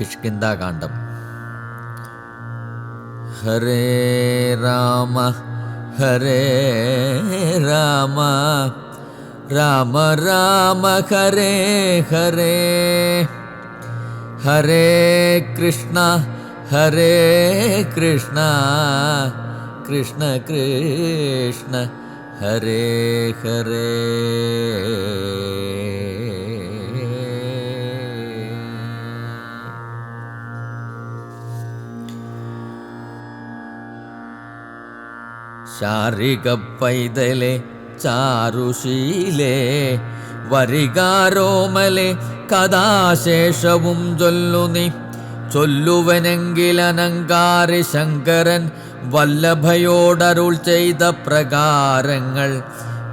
കിഷ്കിന്താകാന്ഡം ഹരേ രാമ ഹരേ രാമ രാമ രാമ ഹരേ ഹരേ. ഹരേ കൃഷ്ണ ഹരേ കൃഷ്ണ കൃഷ്ണ കൃഷ്ണ ഹരേ ഹരേ. ശാരിക പൈതലെ ചാരുശീലേ വരികാരോമലെ കഥാശേഷവും ചൊല്ലു നീ. ചൊല്ലുവനെങ്കിലനങ്കാരി ശങ്കരൻ വല്ലഭയോടരുൾ ചെയ്ത പ്രകാരങ്ങൾ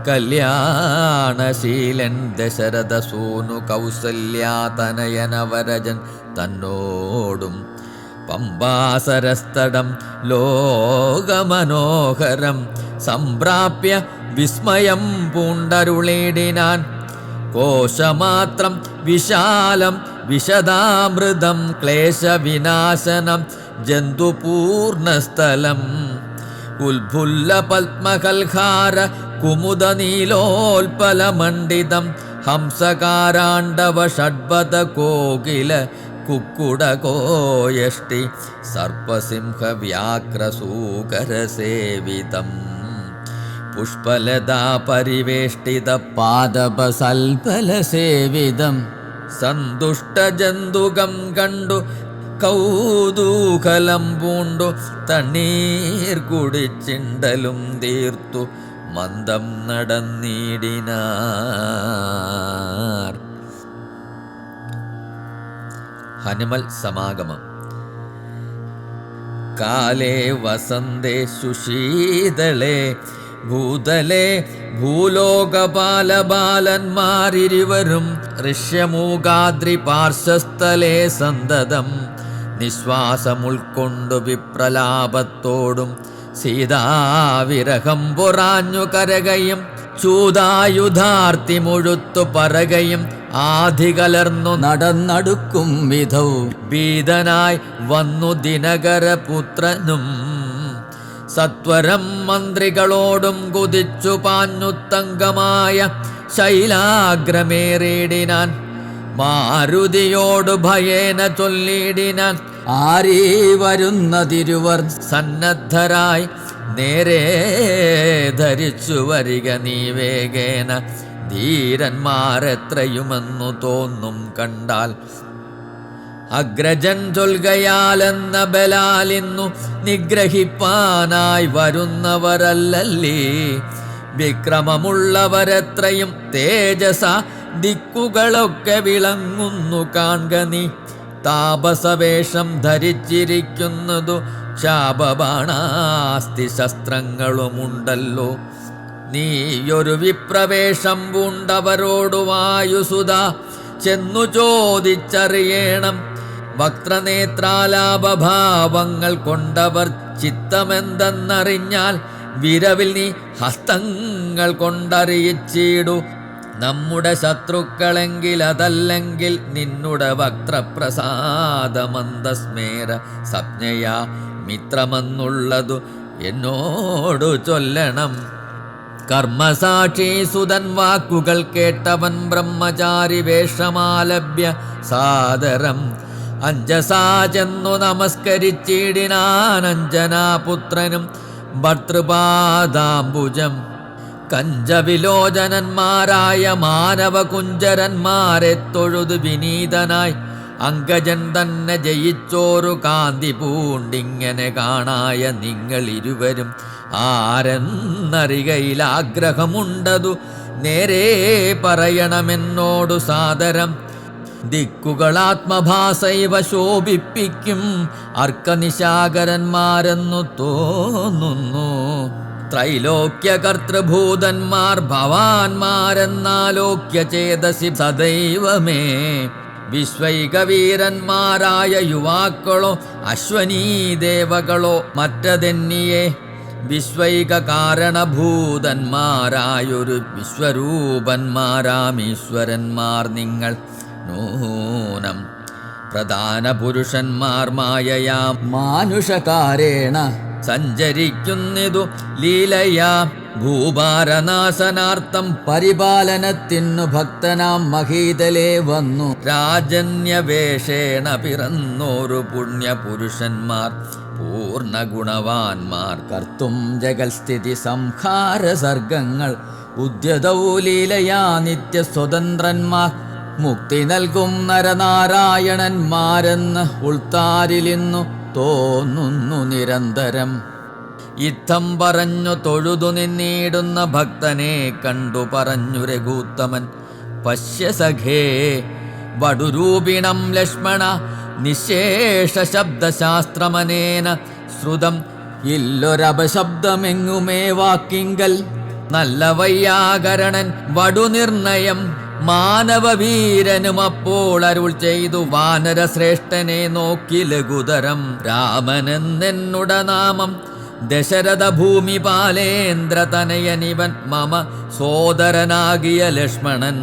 കല്യാണശീലൻ ദശരഥ സൂനു കൗസല്യാതനയനവരജൻ തന്നോടും പമ്പാസരസ്തടം ലോകമനോഹരം സംപ്രാപ്യ വിസ്മയം പൂണ്ടരുളേടിനാൻ. കോശമാത്രം വിശാലം വിശദാമൃതം ക്ലേശവിനാശനം ജന്തുപൂർണസ്ഥലം. ഉത്ഫുല്ല പത്മകൽഹാര കുമുദ നീലോൽപലമണ്ഡിതം ഹംസകാരാണ്ടവ ഷഡ്പദ കോകില കുക്കുടകോയഷ്ടി സർപ്പസിംഹ വ്യാക്രസൂകരസേവിതം പുഷ്പലതാ പരിവേഷ്ടിത പാദപസൽഫലസേവിതം സന്തുഷ്ടജന്തുകം കണ്ടു കൗതൂകലം പൂണ്ടു തണ്ണീർ കുടിച്ചിണ്ടലും തീർത്തു മന്ദം നടന്നിടിനാർ. ഹനുമൽ സമാഗമം. കാലേ വസന്തേ ശുശീതളേ ഭൂതലേ ഭൂലോകപാലബാലന്മാരിരുവരും ഋഷ്യമൂകാദ്രി പാർശ്വസ്ഥലേ സന്തതം നിശ്വാസമുൾക്കൊണ്ടു വിപ്രലാപത്തോടും സീതാവിരഹം പൊറാഞ്ഞു കരകയും ചൂതായുധാർത്തി മുഴുത്തു പറകയും ആധികലർന്നു നടന്നടുക്കും വിധവും ഭീതനായി വന്നു ദിനകരപുത്രനും. സത്വരം മന്ത്രികളോടും കുതിച്ചു പാഞ്ഞുത്തങ്കമായ ശൈലാഗ്രമേറിയിടിനാൻ മാരുതിയോട് ഭയേന ചൊല്ലിയിടിനാൻ ആരീ വരുന്ന തിരുവർ സന്നദ്ധരായി നേരെ ധരിച്ചു വരിക നീ വേഗേന. ധീരന്മാരെത്രയുമെന്നു തോന്നും കണ്ടാൽ. അഗ്രജൻ ചൊൽകയാലെന്ന ബലാലിന്നു നിഗ്രഹിപ്പാനായി വരുന്നവരല്ലല്ലേ? വിക്രമമുള്ളവരെത്രയും തേജസ ദിക്കുകളൊക്കെ വിളങ്ങുന്നു കാൺക നീ. താപസവേഷം ധരിച്ചിരിക്കുന്നതു ശാപബാണാസ്തി ശസ്ത്രങ്ങളുമുണ്ടല്ലോ നീയൊരു വിപ്രവേശം പൂണ്ടവരോടു വായുസുത ചെന്നു ചോദിച്ചറിയണം വക്രനേത്രാലാപഭാവങ്ങൾ കൊണ്ടവർ ചിത്തമെന്തെന്നറിഞ്ഞാൽ വിരവിൽ നീ ഹസ്തങ്ങൾ കൊണ്ടറിയിച്ചിടു. നമ്മുടെ ശത്രുക്കളെങ്കിൽ അതല്ലെങ്കിൽ നിന്നുടെ വക്രപ്രസാദമന്ദസ്മേര സംജ്ഞയാ മിത്രമെന്നുള്ളതു എന്നോടു ചൊല്ലണം. കർമ്മസാക്ഷി സുതൻ വാക്കുകൾ കേട്ടവൻ ബ്രഹ്മചാരി വേഷമാലഭ്യ സാദരം. അഞ്ജസാ ചെന്നു നമസ്കരിച്ചിടിനാൻ അഞ്ജനാപുത്രനും ഭർത്തൃപാദാംബുജം കഞ്ചവിലോചനന്മാരായ മാനവകുഞ്ചരന്മാരെ തൊഴുത് വിനീതനായി. അങ്കജൻ തന്നെ ജയിച്ചോരു കാന്തി പൂണ്ടിങ്ങനെ കാണായ നിങ്ങൾ ഇരുവരും നേരേ പറയണമെന്നോടു സാദരം. ദിക്കുകളാത്മഭാസൈവ ശോഭിപ്പിക്കും അർക്കനിശാകരന്മാരെന്നു തോന്നുന്നു. ത്രൈലോക്യ കർത്തൃഭൂതന്മാർ ഭവാന്മാരെന്നാലോക്യ ചേതസി സദൈവമേ. വിശ്വൈകവീരന്മാരായ യുവാക്കളോ അശ്വനീ ദേവകളോ മറ്റതെന്നിയെ വിശ്വൈക വിശ്വരൂപന്മാരാമീശ്വരന്മാർ നിങ്ങൾ. നൂനം പ്രധാന പുരുഷന്മാർ മായയാ. മാനുഷകാരേണ സഞ്ചരിക്കുന്നിതു ലീലയാ. ഭൂഭാരനാശനാർത്ഥം പരിപാലനത്തിനു ഭക്തനാം മഹീതലേ വന്നു. രാജന്യവേഷേണ പിറന്നോരു പുണ്യപുരുഷന്മാർ. പൂർണ ഗുണവാന്മാർ കർത്തും ജഗൽസ്ഥിതി സംഹാര സർഗങ്ങൾ. ഉദ്യതൗലീലയാ നിത്യ സ്വതന്ത്രന്മാർ മുക്തി നൽകും നരനാരായണന്മാരെന്ന് ഉൾത്താരിലിന്നു തോന്നുന്നു നിരന്തരം. ഇത്തം പറഞ്ഞു തൊഴുതു നിന്നിടുന്ന ഭക്തനെ കണ്ടു പറഞ്ഞു രഘൂത്തമൻ. പശ്യസഖേ വടുരൂപിണം ലക്ഷ്മണ നിശേഷ ശബ്ദശാസ്ത്രമനേന ശ്രുതം ഇല്ലൊരപശബ്ദമെങ്ങുമേ വാക്കിങ്കൽ. നല്ല വയ്യാകരണൻ വടുനിർണയം മാനവവീരനും അപ്പോൾ അരുൾ ചെയ്തു വാനരശ്രേഷ്ഠനെ നോക്കി ലഘുതരം രാമനെന്നെന്നുട നാമം ദശരഥ ഭൂമി പാലേന്ദ്ര തനയനിവൻ മമ സോദരനാകിയ ലക്ഷ്മണൻ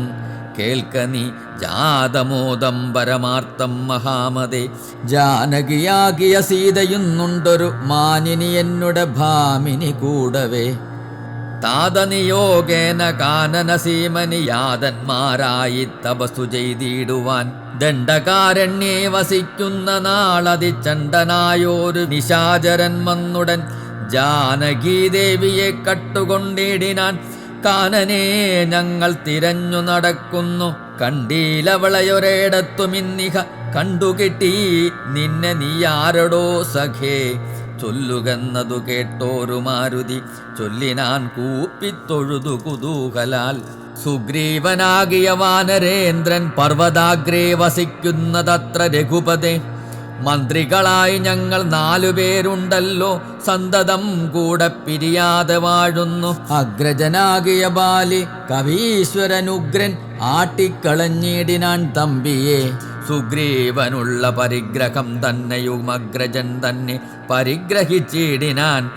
കേൾക്ക നീ ജാതമോദം പരമാർത്ഥം മഹാമതേ. ജാനകിയാകിയ സീതയുന്നുണ്ടൊരു മാനിനി എന്നുടെ ഭാമിനി കൂടവേ. താതനിയോഗേന കാനനസീമനി യാതന്മാരായി തപസ്സു ചെയ്തിടുവാൻ. ദണ്ഡകാരണ്യേ വസിക്കുന്ന നാളതി ചണ്ടനായോരു നിശാചരൻ വന്നുടൻ. ജാനകീദേവിയെ കട്ടുകൊണ്ടിടിനാൻ. കാനനെ ഞങ്ങൾ തിരഞ്ഞു നടക്കുന്നു. കണ്ടീലവളയൊരേടത്തുമിന്നിഹ കണ്ടുകിട്ടി നിന്നെ നീ ആരടോ സഖേ? ചൊല്ലുകെന്നതു കേട്ടോരു മാരുതി. ചൊല്ലിനാൻ കൂപ്പിത്തൊഴുതു കുതൂഹലാൽ. സുഗ്രീവനാകിയ വാനരേന്ദ്രൻ പർവതാഗ്രേ വസിക്കുന്നതത്ര രഘുപതേ. മന്ത്രികളായി ഞങ്ങൾ നാലുപേരുണ്ടല്ലോ. സന്തതം കൂടെ പിരിയാതെ വാഴുന്നു. അഗ്രജനാകിയ ബാലി കവീശ്വരനുഗ്രൻ ആട്ടിക്കളഞ്ഞിടിനാൻ തമ്പിയെ. സുഗ്രീവനുള്ള പരിഗ്രഹം തന്നെയും അഗ്രജൻ തന്നെ പരിഗ്രഹിച്ചിടിനാൻ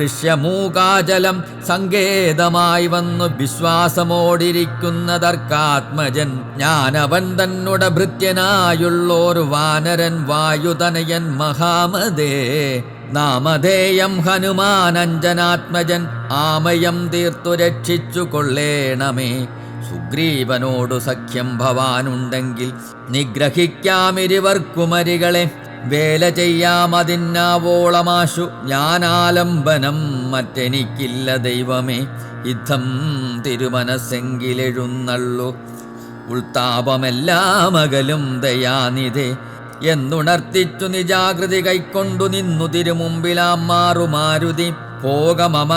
ഋഷ്യമൂകാചലം സങ്കേതമായി വന്നു വിശ്വാസമോടിരിക്കുന്നതർക്കാത്മജൻ ജ്ഞാനവൻ തന്നുട ഭൃത്യനായുള്ളോർ വാനരൻ വായുതനയൻ മഹാമദേ നാമധേയം ഹനുമാനഞ്ജനാത്മജൻ ആമയം തീർത്തു രക്ഷിച്ചു കൊള്ളേണമേ. സുഗ്രീവനോടു സഖ്യം ഭവാനുണ്ടെങ്കിൽ നിഗ്രഹിക്കാമിരുവർക്കുമരികളെ വേല ചെയ്യാമതിന്നാവോളമാശു ഞാനാലംബനം മറ്റെനിക്കില്ല ദൈവമേ. യുദ്ധം തിരുമനസ്സെങ്കിലെഴുന്നള്ളു. ഉൾത്താപമെല്ലാം അകലും ദയാനിധേ. എന്നുണർത്തിച്ചു നിജാകൃതി കൈക്കൊണ്ടു നിന്നു തിരുമുമ്പിലാം മാറുമാരുതി. പോകമമ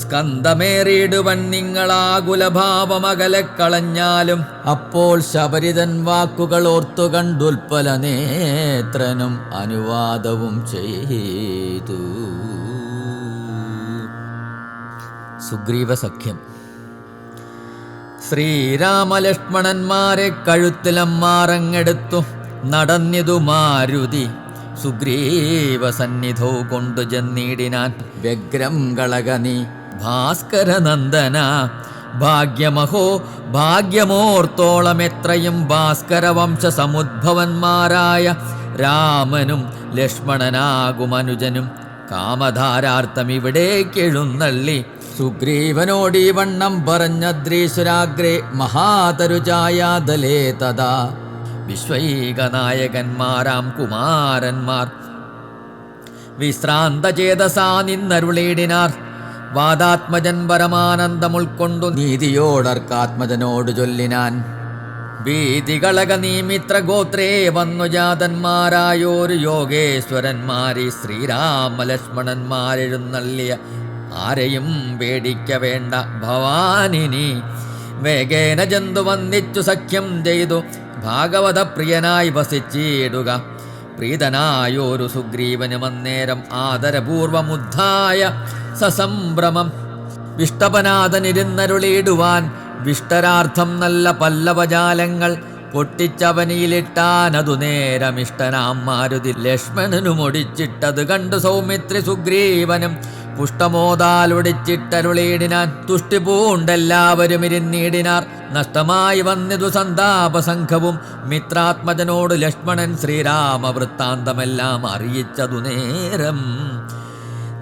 സ്കന്ധമേറിയിടുവൻ നിങ്ങളാകുലഭാവമകലെ കളഞ്ഞാലും അപ്പോൾ ശബരിതൻ വാക്കുകൾ ഓർത്തു കണ്ടുൽപ്പല നേത്രനും അനുവാദവും ചെയ്തു. സുഗ്രീവ സഖ്യം ശ്രീരാമലക്ഷ്മണന്മാരെ കഴുത്തിലമ്മാറങ്ങെടുത്തു നടന്നിതു മാരുതി. സുഗ്രീവ സന്നിധോ കൊണ്ടു ജന്നീടിനാൻ വ്യഗ്രം കളകനി ഭാസ്കരനന്ദന. ഭാഗ്യമഹോ ഭാഗ്യമോർത്തോളം എത്രയും ഭാസ്കരവംശ സമുദ്ഭവന്മാരായ രാമനും ലക്ഷ്മണനാകും അനുജനും. കാമധാരാർത്ഥം ഇവിടേക്കെഴുന്നള്ളി സുഗ്രീവനോടി വണ്ണം പറഞ്ഞദ്രീശ്വരാഗ്രേ മഹാതരുചായാതലേ തഥാ. വിശ്വൈകനായകന്മാരാം കുമാരന്മാർ. വിശ്രാന്ത ചേതസാ നിന്നരുളീടിനാർ. വാദാത്മജൻ പരമാനന്ദമുൾക്കൊണ്ടു നീതിയോടർക്കാത്മജനോട് ചൊല്ലിനാൻ. ഭീതികളക നീമിത്ര ഗോത്രേ വന്നു ജാതന്മാരായോരു യോഗേശ്വരന്മാരി ശ്രീരാമലക്ഷ്മണന്മാരെഴുന്നള്ളിയ ആരെയും പേടിക്ക വേണ്ട ഭവാനിനി വേഗേന ജന്തു വന്നിച്ചു സഖ്യം ചെയ്തു. ഭാഗവത പ്രിയനായി വസിച്ചിടുക. പ്രീതനായോരു സുഗ്രീവനും അന്നേരം ആദരപൂർവമുദ്ധായ സസംഭ്രമം. വിഷ്ടപനാഥനിരുന്നരുളിയിടുവാൻ വിഷ്ടരാർത്ഥം നല്ല പല്ലവജാലങ്ങൾ പൊട്ടിച്ചവനിയിലിട്ടാനതു നേരമിഷ്ടനാം മാരുതി ലക്ഷ്മണനും ഒടിച്ചിട്ടത് കണ്ടു സൗമിത്രി സുഗ്രീവനും പുഷ്ടമോതാലൊടിച്ചിട്ടരുളീടിനാൻ തുഷ്ടി പൂണ്ടെല്ലാവരും ഇരുന്നീടിനാർ. നഷ്ടമായി വന്നിതു സന്താപസംഘവും മിത്രാത്മജനോട് ലക്ഷ്മണൻ ശ്രീരാമ വൃത്താന്തമെല്ലാം അറിയിച്ചതു നേരം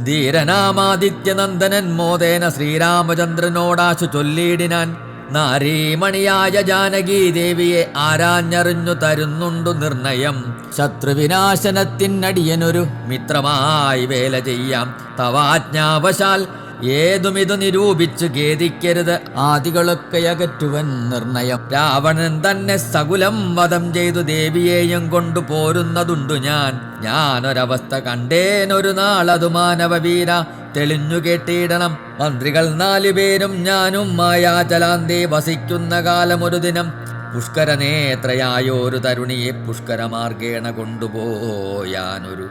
ധീരനാമാദിത്യനന്ദനൻ മോദേന ശ്രീരാമചന്ദ്രനോടാശു ചൊല്ലിയിടിനാൻ നാരീമണിയായ ജാനകി ദേവിയെ ആരാഞ്ഞറിഞ്ഞു തരുന്നുണ്ടു നിർണയം. ശത്രുവിനാശനത്തിനടിയനൊരു മിത്രമായി വേല ചെയ്യാം. തവാജ്ഞാവശാൽ ഏതുമിതു നിരൂപിച്ചു ഖേദിക്കരുത് ആദികളൊക്കെ അകറ്റുവൻ നിർണയം. രാവണൻ തന്നെ സകുലം വധം ചെയ്തു ദേവിയെയും കൊണ്ടു പോരുന്നതുണ്ടു ഞാൻ. ഞാനൊരവസ്ഥ കണ്ടേനൊരു നാളതു മാനവവീര. തെളിഞ്ഞു കേട്ടിടണം. മന്ത്രികൾ നാലുപേരും ഞാനും മായാചലാന്തി വസിക്കുന്ന ഒരു ദിനം. പുഷ്കരനേത്രയായൊരു തരുണിയെ പുഷ്കരമാർഗേണ കൊണ്ടുപോയാനൊരു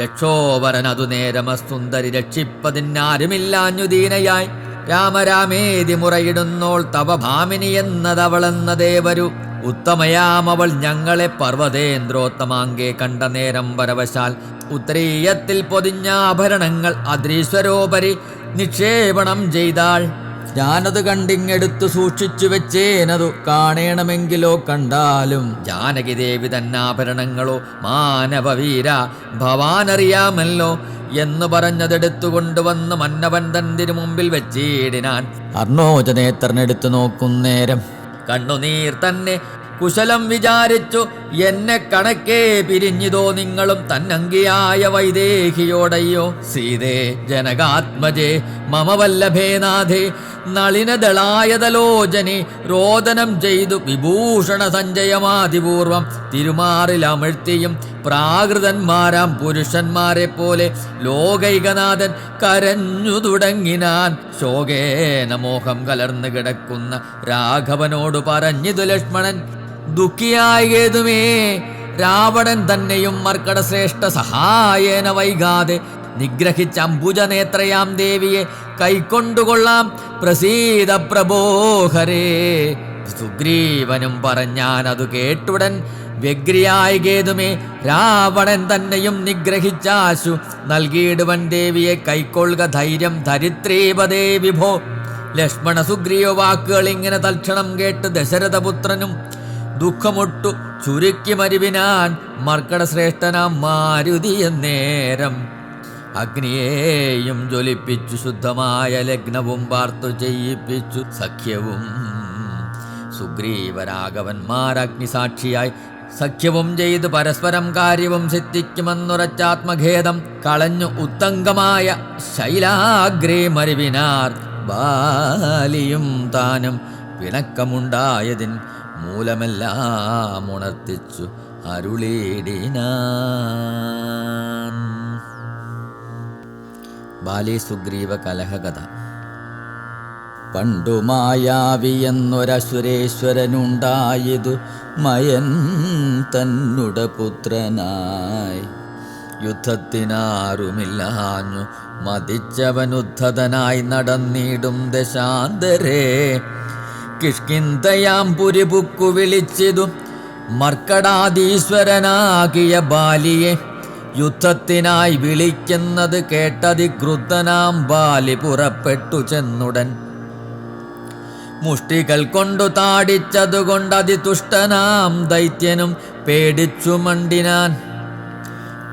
രക്ഷോവരനതു നേരമസ്തുന്ദരി രക്ഷിപ്പതിന്നാരുമില്ലാഞ്ഞുദീനയായി. രാമരാമേതി മുറയിടുന്നോൾ തവ ഭാമിനി എന്നതവളെന്ന ദേവരു. ഉത്തമയാമവൾ ഞങ്ങളെ പർവതേന്ദ്രോത്തമാങ്കെ കണ്ട നേരം വരവശാൽ. ഉത്തരീയത്തിൽ പൊതിഞ്ഞ ആഭരണങ്ങൾ അദ്രീശ്വരോപരി നിക്ഷേപണം ചെയ്താൾ. ഞാനത് കണ്ടിങ്ങെടുത്തു സൂക്ഷിച്ചു വെച്ചേനതു കാണണമെങ്കിലോ കണ്ടാലും. ജാനകി ദേവി തന്നാഭരണങ്ങളോ മാനവവീര ഭവാനറിയാമല്ലോ എന്ന് പറഞ്ഞതെടുത്തു കൊണ്ടുവന്ന് മന്നവൻ തന്തിനു മുമ്പിൽ വെച്ചിടിനാൻ. അർണോജനേത്രനെടുത്തു നോക്കുന്നേരം കണ്ണുനീർ തന്നെ കുശലം വിചാരിച്ചു എന്നെ കണക്കേ പിരിഞ്ഞിതോ നിങ്ങളും തന്നങ്കിയായ വൈദേഹിയോടയ്യോ. സീതേ ജനകാത്മജേ മമവല്ലഭേനാഥേ നളിനദളായതലോചനെ രോദനം ചെയ്തു വിഭൂഷണ സഞ്ചയമാതിപൂർവം തിരുമാറിലമഴ്ത്തിയും പ്രാകൃതന്മാരാം പുരുഷന്മാരെ പോലെ ലോകൈകനാഥൻ കരഞ്ഞു തുടങ്ങിനാൻ. ശോകേന മോഹം കലർന്നു കിടക്കുന്ന രാഘവനോട് പറഞ്ഞിതു ലക്ഷ്മണൻ ദുഃഖിയായതുമേ. രാവണൻ തന്നെയും മർക്കട ശ്രേഷ്ഠ സഹായേന വൈകാതെ നിഗ്രഹിച്ച അംബുജനേത്രയാം ദേവിയെ കൈക്കൊണ്ടുകൊള്ളാം. പ്രസീത പ്രബോഹരേ. സുഗ്രീവനും പറഞ്ഞാൻ അത് കേട്ടുടൻ വ്യഗ്രിയായികേതുമേ. രാവണൻ തന്നെയും നിഗ്രഹിച്ചാശു നൽകിയിടുവൻ ദേവിയെ കൈക്കൊള്ളുക ധൈര്യം ധരിത്രീപദേ വിഭോ. ലക്ഷ്മണ സുഗ്രീവ വാക്കുകൾ ഇങ്ങനെ തൽക്ഷണം കേട്ട് ദശരഥപുത്രനും ദുഃഖമൊട്ടു ചുരുക്കി മരുവിനാൻ മർക്കട മാരുതിയ നേരം. അഗ്നിയേയും ജ്വലിപ്പിച്ചു ശുദ്ധമായ ലഗ്നവും പാർത്തു ചെയ്യിപ്പിച്ചു സഖ്യവും. സുഗ്രീവരാഘവന്മാരഗ്നിസാക്ഷിയായി സഖ്യവും ചെയ്ത് പരസ്പരം കാര്യവും സിദ്ധിക്കുമെന്നുറച്ചാത്മഖേദം കളഞ്ഞു ഉത്തംഗമായ ശൈലാഗ്രേ മരുവിനാർ. ബാലിയും താനും പിണക്കമുണ്ടായതിൻ മൂലമെല്ലാം ഉണർത്തിച്ചു അരുളേടിനാൻ. ബാലി സുഗ്രീവ കലഹകഥ. പണ്ടു മായാവിയെന്നൊരസുരേശ്വരനുണ്ടായതു മയൻ തന്നുട പുത്രനായി. യുദ്ധത്തിനാരുമില്ലാഞ്ഞു മതിച്ചവനുദ്ധതനായി നടന്നിടും ദശാന്തരേ. കിഷ്കിന്തയാം പുരിപുക്കു വിളിച്ചിതു. മർക്കടാധീശ്വരനാകിയ ബാലിയെ യുദ്ധത്തിനായി വിളിക്കുന്നത് കേട്ടതിക്രുദ്ധനാം ബാലി പുറപ്പെട്ടു ചെന്നുടൻ. മുഷ്ടികൾ കൊണ്ടു താടിച്ചതുകൊണ്ട് അതിതുഷ്ടനാം ദൈത്യനും പേടിച്ചു മണ്ടിനാൻ.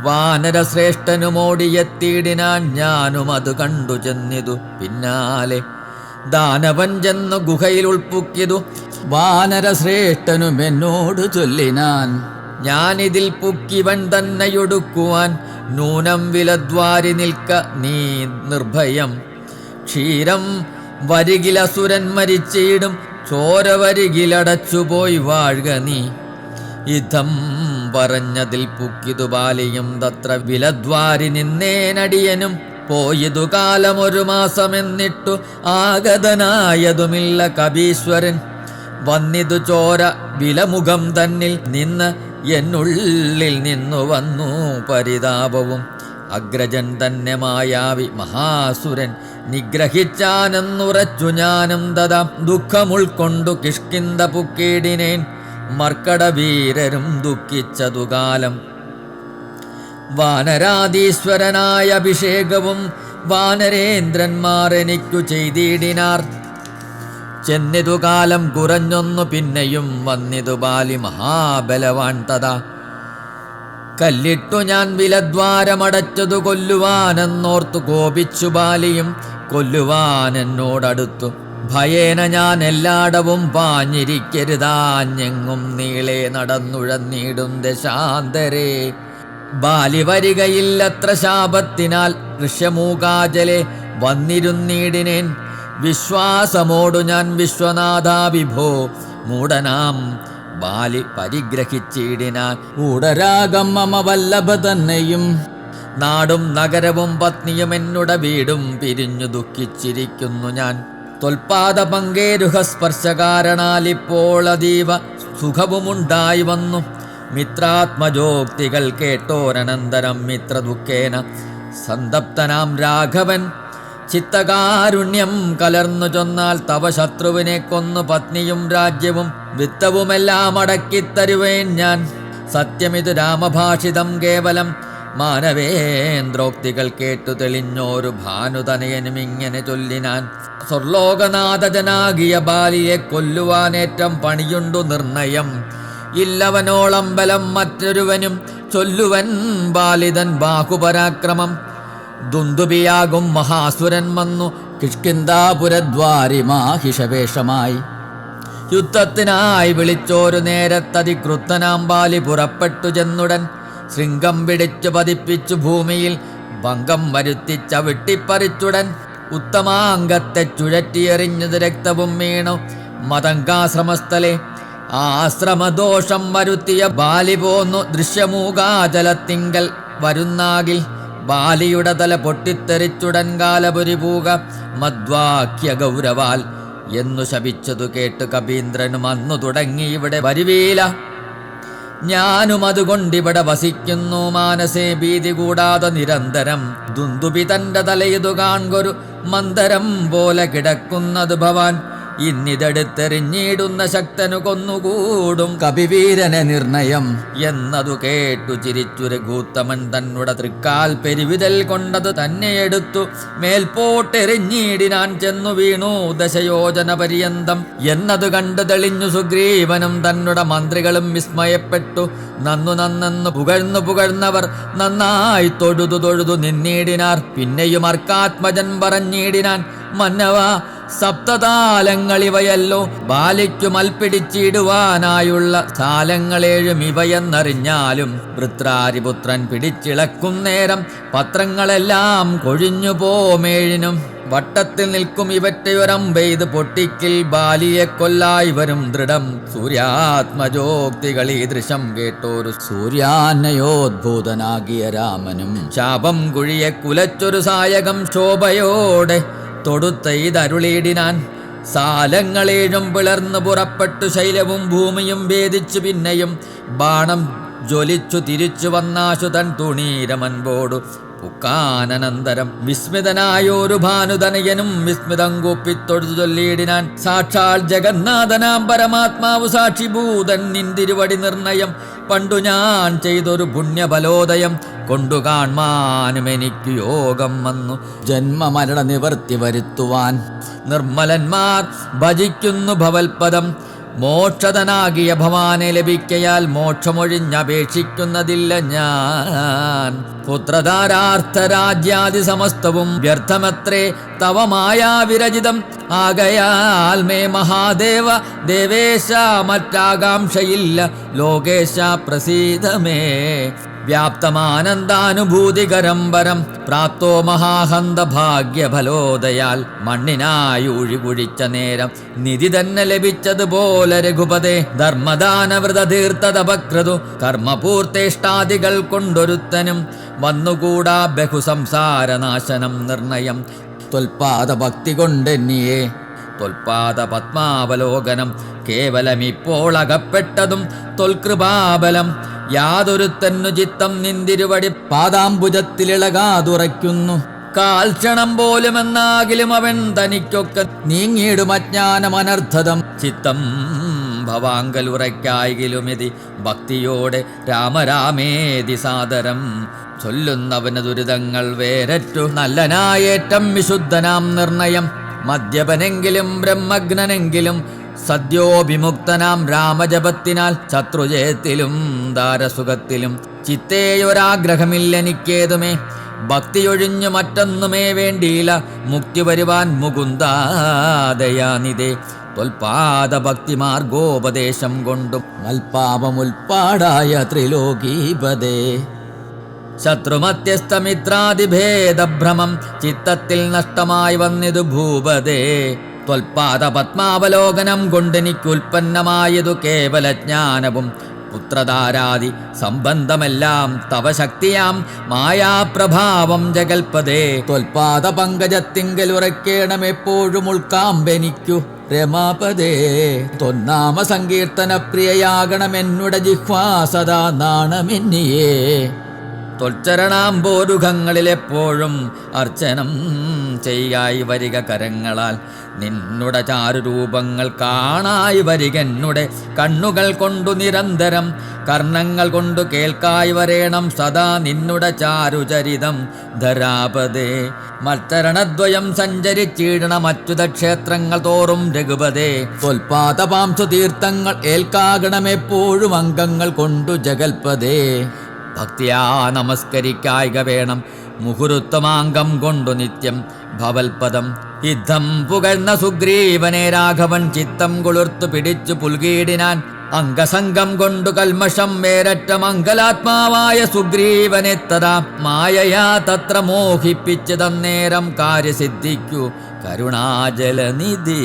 വാനരശ്രേഷ്ഠനുമോടിയെത്തിയിടിനാൻ ഞാനും അത് കണ്ടു ചെന്നിതു പിന്നാലെ. ദാനവൻ ചെന്നു ഗുഹയിൽ ഉൾപ്പുക്കിയതു വാനരശ്രേഷ്ഠനും എന്നോട് ചൊല്ലിനാൻ. ഞാനിതിൽ പുക്കിവൻ തന്നെയൊടുക്കുവാൻ നൂനം വിലദ്വാരി നിൽക്ക നീ നിർഭയം. ക്ഷീരം വരികിലസുരൻ മരിച്ചിടും ചോര വരികിലടച്ചുപോയി വാഴുക നീ. ഇതം പറഞ്ഞതിൽ പുക്കിതു ബാലിയും തത്ര വിലദ്വാരി നിന്നേനടിയനും. പോയതു കാലമൊരു മാസമെന്നിട്ടു ആഗതനായതുമില്ല കബീശ്വരൻ വന്നിതു ചോര വിലമുഖം തന്നിൽ നിന്ന് എന്നുള്ളിൽ നിന്നു വന്നു പരിതാപവും. അഗ്രജൻ തന്നെ മായാവി മഹാസുരൻ. നിഗ്രഹിച്ചാനെന്നുറച്ചു ഞാനും തഥാ ദുഃഖമുൾക്കൊണ്ടു കിഷ്കിന്ത പുക്കീടിനേൻ മർക്കടവീരരും ദുഃഖിച്ചതു കാലം വാനരാധീശ്വരനായ അഭിഷേകവും വാനരേന്ദ്രന്മാർ എനിക്കു ചെയ്തിടിനാർ. ചെന്നിതു കാലം കുറഞ്ഞൊന്നു പിന്നെയും വന്നിതു ബാലി മഹാബലവാൻ തഥാ. കല്ലിട്ടു ഞാൻ വിലദ്വാരമടച്ചതു കൊല്ലുവാനെന്നോർത്തു കോപിച്ചു ബാലിയും കൊല്ലുവാൻ എന്നോടടുത്തു. ഭയേന ഞാൻ എല്ലായിടവും പാഞ്ഞിരിക്കരുതാഞ്ഞെങ്ങും നീളെ നടന്നുഴന്നിടും ദശാന്തരേ. ബാലി വരികയില്ലത്ര ശാപത്തിനാൽ ഋഷ്യമൂകാജലെ വന്നിരുന്നീടിനേൻ. വിശ്വാസമോടു ഞാൻ വിശ്വനാഥാവിഭോ. മൂടനാം ബാലി പരിഗ്രഹിച്ചിടിനാൻ ഊടരാഗം മമ വല്ലഭ തന്നെയും നാടും നഗരവും പത്നിയും എന്നുട വീടും പിരിഞ്ഞു ദുഃഖിച്ചിരിക്കുന്നു ഞാൻ. തൊൽപാദ പങ്കേരുഹ സ്പർശകാരണാലിപ്പോൾ അതീവ സുഖവുമുണ്ടായി വന്നു. മിത്രാത്മജോക്തികൾ കേട്ടോരനന്തരം മിത്ര ദുഃഖേന സന്തപ്തനാം രാഘവൻ ചിത്തകാരുണ്യം കലർന്നു ചൊന്നാൽ തവ ശത്രുവിനെ കൊന്നു പത്നിയും രാജ്യവും വിത്തവുമെല്ലാം അടക്കിത്തരുവേൻ ഞാൻ. സത്യമിതു രാമഭാഷിതം കേവലം മാനവേന്ദ്രോക്തികൾ കേട്ടു തെളിഞ്ഞോരു ഭാനുതനയനും ഇങ്ങനെ ചൊല്ലിനാൻ സ്വർലോകനാഥജനാകിയ ബാലിയെ കൊല്ലുവാനേറ്റം പണിയുണ്ടു നിർണയം. ഇല്ലവനോളം ബലം മറ്റൊരുവനും ചൊല്ലുവൻ ബാലിതൻ ബാഹുപരാക്രമം. ദുന്ദുബിയാകും മഹാസുരൻ വന്നു കിഷ്കിന്താപുരദ്വാരി മാഹിഷവേഷമായി യുദ്ധത്തിനായി വിളിച്ചോരു നേരത്തതികൃത്തനാം ബാലി പുറപ്പെട്ടു ചെന്നുടൻ ശൃംഗം പിടിച്ചു പതിപ്പിച്ചു ഭൂമിയിൽ ഭംഗം വരുത്തി വെട്ടിപ്പറിച്ചുടൻ ഉത്തമാംഗത്തെ ചുഴറ്റിയെറിഞ്ഞത് രക്തവും വീണു മതങ്കാശ്രമസ്ഥലെ ആശ്രമദോഷം വരുത്തിയ ബാലി പോന്നു ദൃശ്യമൂകാചലത്തിങ്കൽ. വരുന്നാകിൽ ബാലിയുടെ തല പൊട്ടിത്തെറിച്ചുടൻ കാലപുരി പൂക. മദ്വാക്യ ഗൗരവാൽ എന്നു ശപിച്ചതു കേട്ട് കപീന്ദ്രനും അന്നു തുടങ്ങി ഇവിടെ വരുവീല. ഞാനും അതുകൊണ്ടിവിടെ വസിക്കുന്നു മാനസേ ഭീതി കൂടാതെ നിരന്തരം. ദുന്ദുബി തന്റെ തലയിതു കാൺകൊരു മന്ദരം പോലെ കിടക്കുന്നത് ഭവാൻ. ഇന്നിതെടുത്തെറിഞ്ഞിടുന്ന ശക്തനു കൊന്നുകൂടും കപിവീരനെ നിർണയം. എന്നതു കേട്ടു ചിരിച്ചു രഘൂത്തമൻ തന്നുടെ തൃക്കാൽ പെരുവിതൽ കൊണ്ടത് തന്നെ എടുത്തു. മേൽപോട്ടെറിഞ്ഞിടിനാൻ ചെന്നു വീണു ദശയോജന പര്യന്തം. എന്നതു കണ്ടു തെളിഞ്ഞു സുഗ്രീവനും തന്നുടെ മന്ത്രികളും വിസ്മയപ്പെട്ടു. നന്നു നന്നെന്നു പുകഴ്ന്നു പുകഴ്ന്നവർ നന്നായി തൊഴുതു തൊഴുതു നിന്നിടിനാർ. പിന്നെയും അർക്കാത്മജൻ പറഞ്ഞിടിനാൻ മന്നവ സപ്തതാലങ്ങളിവയല്ലോ ബാലിക്കു മൽപ്പിടിച്ചിടുവാനായുള്ള താലങ്ങളേഴും ഇവയെന്നറിഞ്ഞാലും വൃത്രാരിപുത്രൻ പിടിച്ചിളക്കും നേരം പത്രങ്ങളെല്ലാം കൊഴിഞ്ഞു പോമേഴിനും. വട്ടത്തിൽ നിൽക്കും ഇവറ്റയൊരമ്പെയ്ത് പൊട്ടിക്കിൽ ബാലിയെ കൊല്ലായി വരും ദൃഢം സൂര്യാത്മജോക്തികൾ ഈ ദൃശം കേട്ടോരു സൂര്യാനയോദ്ഭൂതനാകിയ രാമനും. ശാപം കുഴിയെ കുലച്ചൊരു സായകം ശോഭയോടെ തൊടുത്തൈതരുളിയിടിനാൻ സാലങ്ങളേഴും പിളർന്നു പുറപ്പെട്ടു ശൈലവും ഭൂമിയും ഭേദിച്ചു പിന്നെയും. ബാണം ജ്വലിച്ചു തിരിച്ചു വന്നാശു തൻ തുണീരമൻപോടു. പുക്കാനനന്തരം വിസ്മിതനായൊരു ഭാനുതനയനും വിസ്മിതം കൂപ്പിത്തൊഴുതു ചൊല്ലിയിടിനാൻ സാക്ഷാൽ ജഗന്നാഥനാം പരമാത്മാവ് സാക്ഷിഭൂതൻ നിന്തിരുവടി നിർണയം. പണ്ടു ഞാൻ ചെയ്തൊരു പുണ്യബലോദയം കൊണ്ടു കാൺമാനും എനിക്ക് യോഗം വന്നു. ജന്മമരണ നിവർത്തി വരുത്തുവാൻ നിർമ്മലന്മാർ ഭജിക്കുന്നു ഭവൽപദം. മോക്ഷതനാകിയ ഭവാനെ ലഭിക്കയാൽ മോക്ഷമൊഴിഞ്ഞപേക്ഷിക്കുന്നതില്ല ഞാൻ. പുത്രധാരാർത്ഥരാജ്യാദി സമസ്തവും വ്യർത്ഥമത്രേ തവ മായാവിരചിതം ആകയാൽ മേ മഹാദേവ ദേവേശ മറ്റാകാംക്ഷയില്ല ലോകേശ പ്രസീതമേ. വ്യാപ്തമാനന്ദാനുഭൂതികരം വരം പ്രാപ്തോ മഹാഹന്ത ഭാഗ്യഫലോദയാൽ മണ്ണിനായി ഒഴികുഴിച്ച നേരം നിധി തന്നെ ലഭിച്ചതുപോലെ രഘുപതേ ധർമ്മദാനവ്രത തീർത്ഥതപക്രതു കർമ്മപൂർത്തേഷ്ടാദികൾ കൊണ്ടൊരുത്തനും വന്നുകൂടാ ബഹുസംസാരനാശനം നിർണയം. തൊൽപാദ ഭക്തി കൊണ്ടെന്നിയേ തൊൽപാദ പത്മാവലോകനം കേവലം ഇപ്പോൾ അകപ്പെട്ടതും തൊൽകൃപാബലം യാതൊരുത്തന്നു ചിത്തം നിന്തിരുവടി പാദാംബുജത്തിലിളകാതുറയ്ക്കുന്നു. കാൽക്ഷണം പോലുമെന്നാകിലും അവൻ തനിക്കൊക്കെ നീങ്ങിയിടും അജ്ഞാനമനർത്ഥതം. ചിത്തം ഭവാങ്കലുറയ്ക്കായിലുമിതി ഭക്തിയോടെ രാമരാമേതി സാദരം. ചൊല്ലുന്നവന് ദുരിതങ്ങൾ വേരറ്റു നല്ലനായേറ്റം വിശുദ്ധനാം നിർണയം. മദ്യപനെങ്കിലും ബ്രഹ്മഗ്നനെങ്കിലും സദ്യോഭിമുക്തനാം രാമജപത്തിനാൽ ശത്രുജയത്തിലും ദാരസുഖത്തിലും. ചിത്തേയൊരാഗ്രഹമില്ലെനിക്കേതുമേ? ഭക്തിയൊഴിഞ്ഞു മറ്റൊന്നുമേ വേണ്ടിയില്ല മുക്തി വരുവാൻ മുകുന്ദാദയാനിതേ. തൊൽപാദ ഭക്തിമാർഗോപദേശം കൊണ്ടും മൽപാപമുൽപ്പാടായ ത്രിലോകീപതേ. ശത്രുമത്യസ്തമിത്രാതിഭേദഭ്രമം ചിത്തത്തിൽ നഷ്ടമായി വന്നിതു ഭൂപതേ. ത്വൽപാദ പത്മാവലോകനം കൊണ്ടെനിക്കുൽപ്പന്നമായതു കേവല ജ്ഞാനവും പുത്രധാരാദി സംബന്ധമെല്ലാം തവ ശക്തിയാം. മായാപ്രഭാവം ജഗൽപദേ ത്വൽപാദ പങ്കജത്തിങ്കലുറക്കേണം എപ്പോഴും ഉൾക്കാമ്പെനിക്കു. രമാപദേ തൊന്നാമ സങ്കീർത്തന പ്രിയയാകണമെന്നുടെ ജിഹ്വാ സദാ നാണമെന്നിയേ. തൊൽച്ചരണാംബോരുഖങ്ങളിലെപ്പോഴും അർച്ചനം ചെയ്യായി വരിക കരങ്ങളാൽ. നിന്നുടെ ചാരുരൂപങ്ങൾ കാണായി വരിക എന്നുടെ കണ്ണുകൾ കൊണ്ടു നിരന്തരം. കർണങ്ങൾ കൊണ്ടു കേൾക്കായി വരേണം സദാ നിന്നുടെ ചാരുചരിതം. ധരാപതേ മത്സരണദ്വയം സഞ്ചരിച്ചീടണ മറ്റുത ക്ഷേത്രങ്ങൾ തോറും രഘുപതേ. ത്വൽപാദ പാംസു തീർത്ഥങ്ങൾ ഏൽക്കാകണമെപ്പോഴും അംഗങ്ങൾ കൊണ്ടു ജഗൽപദേ ഭക്തിയാ നമസ്കരിക്കായിക വേണം. മുഹുരുത്തമാംഗം കൊണ്ടു നിത്യം ഭവൽപദം. യുദ്ധം പുകഴ്ന്ന സുഗ്രീവനെ രാഘവൻ ചിത്തം കുളിർത്തു പിടിച്ചു പുൽകീടിനാൻ. അംഗസംഗം കൊണ്ടു കൽമഷം വേരറ്റ മംഗലാത്മാവായ സുഗ്രീവനെ തഥാ മായയാ തത്ര മോഹിപ്പിച്ച് തന്നേരം കാര്യസിദ്ധിക്കു കരുണാജലനിധി.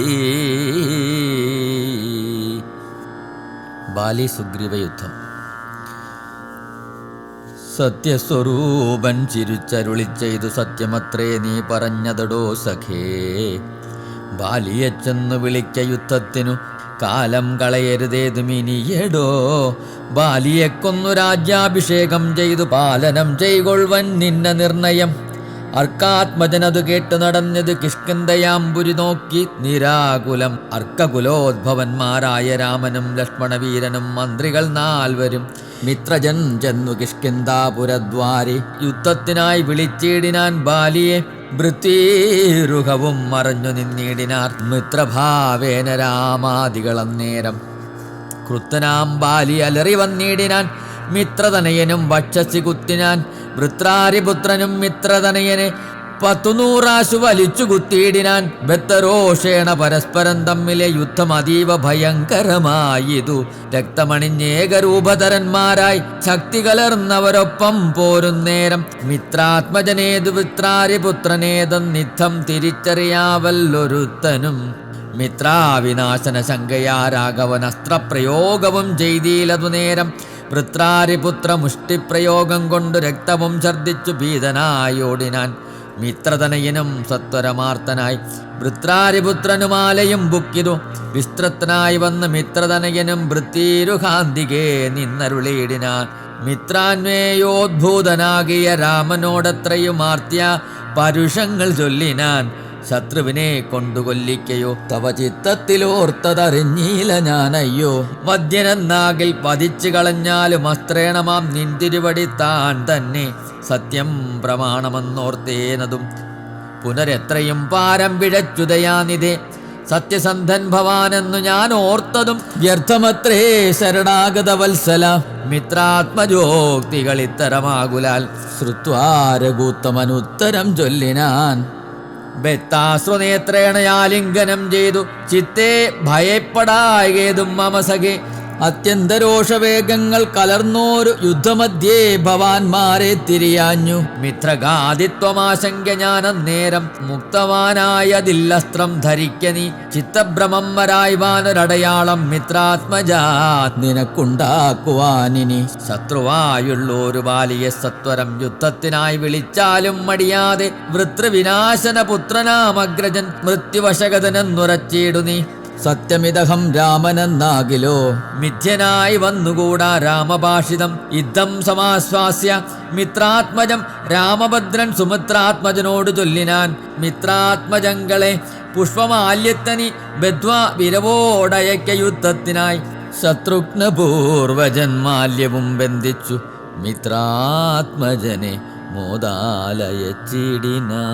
ബാലി സുഗ്രീവ യുദ്ധം സത്യസ്വരൂപൻ ചിരിച്ചരുളി ചെയ്തു സത്യമത്രേ നീ പറഞ്ഞതടോ സഖേ. ബാലിയച്ചെന്ന് വിളിക്ക യുദ്ധത്തിനു കാലം കളയരുതേതുമിനിയടോ ബാലിയെ കൊന്നു രാജ്യാഭിഷേകം ചെയ്തു പാലനം ചെയ്കൊള്ളുവൻ നിന്ന നിർണയം. അർക്കാത്മജനതു കേട്ടു നടന്നത് കിഷ്കന്തയാമ്പുരി നോക്കി നിരാകുലം. അർക്കകുലോദ്ഭവന്മാരായ രാമനും ലക്ഷ്മണവീരനും മന്ത്രികൾ നാൽവരും മിത്രജൻ ചെന്നു കിഷ്കിന്താപുരദ്വാരി യുദ്ധത്തിനായി വിളിച്ചിടിനാൻ ബാലിയെ വൃത്തീരുഹവും മറഞ്ഞു നിന്നിടിനാർ മിത്രഭാവേന രാമാദികളന്നേരം. കൃത്തനാം ബാലി അലറി വന്നിടിനാൻ മിത്രതനയനും വക്ഷസി കുത്തിനാൻ വൃത്രാരിപുത്രനും മിത്രതനയനെ പത്തുനൂറാശു വലിച്ചു കുത്തിയിടിനാൻ ബത്തരോഷേണ പരസ്പരം തമ്മിലെ യുദ്ധം അതീവ ഭയങ്കരമായിതു. രക്തമണിഞ്ഞേകരൂപധരന്മാരായി ശക്തി കലർന്നവരൊപ്പം പോരുന്നേരം മിത്രാത്മജനേതു മിത്രാരിപുത്രനേതെന്നിത്തം തിരിച്ചറിയാവല്ലൊരുത്തനും. മിത്രാവിനാശന ശങ്കയാ രാഘവൻ അസ്ത്രപ്രയോഗവും ചെയ്തീലതു നേരം വൃത്രാരിപുത്ര മുഷ്ടിപ്രയോഗം കൊണ്ടു രക്തവും ഛർദിച്ചു ഭീതനായോടിനാൻ. മിത്രതനയനും സത്വരമാർത്തനായി വൃത്രാരിപുത്രനുമാലയും ബുക്കിതു വിസ്തൃത്തനായി വന്ന് മിത്രതനയനും വൃത്തിരുഹാന്തികേ നിന്നരുളിയിടിനാൻ മിത്രാന്വേയോദ്ഭൂതനാകിയ രാമനോടത്രയും ആർത്തിയ പരുഷങ്ങൾ ചൊല്ലിനാൻ. ശത്രുവിനെ കൊണ്ടുകൊല്ലിക്കയോ. തവ ചിത്തത്തിലോർത്തതറിഞ്ഞീല ഞാനയ്യോ. മദ്യനെന്നാകിൽ പതിച്ചു കളഞ്ഞാലും അസ്ത്രേണമാം നിന്തിരുവടി താൻ തന്നെ. സത്യം പ്രമാണമെന്നോർത്തേനതും. പുനരെത്രയും പാരം പിഴച്ചുതയാനിതേ. സത്യസന്ധൻ ഭവാനെന്നു ഞാൻ ഓർത്തതും വ്യർത്ഥമത്രേ ശരണാഗത വത്സല മിത്രാത്മജോക്തികൾ ഇത്തരമാകുലാൽ. ശ്രുത്വാരകൂത്തമനുത്തരം ചൊല്ലിനാൻ. ബത്താശ്രുനേത്രേണയാലിംഗനം ചെയ്തു. ചിത്തേ ഭയപ്പെടായകേതും മമസഖേ. അത്യന്തരോഷവേഗങ്ങൾ കലർന്നോരു യുദ്ധമധ്യേ ഭവാൻമാരെ തിരിയാഞ്ഞു. മിത്രഗാദിത്വമാശങ്ക ഞാനന്നേരം മുക്തവാനായതില്ലസ്ത്രം ധരിക്കനി ചിത്തഭ്രമം വരായ്വാനൊരടയാളം മിത്രാത്മജാ നിനക്കുണ്ടാക്കുവാനിനി. ശത്രുവായുള്ളൊരു ബാലിയെ സത്വരം യുദ്ധത്തിനായി വിളിച്ചാലും മടിയാതെ വൃത്രവിനാശന പുത്രനാമഗ്രജൻ മൃത്യുവശകതനെന്നുറച്ചിടു നീ സത്യമിതഹം രാമനെന്നാകിലോ? മിഥ്യനായി വന്നുകൂടാ രാമഭാഷിതം. യുദ്ധം സമാശ്വാസ്യ മിത്രാത്മജം. രാമഭദ്രൻ സുമിത്രാത്മജനോട് ചൊല്ലിനാൻ മിത്രാത്മജങ്ങളെ പുഷ്പമാല്യത്തനി ബദ്വ വിരവോടയക്ക യുദ്ധത്തിനായി. ശത്രുഘ്ന പൂർവജന്മാല്യവും ബന്ധിച്ചു മിത്രാത്മജനെ മോദാലയച്ചിടിനാ.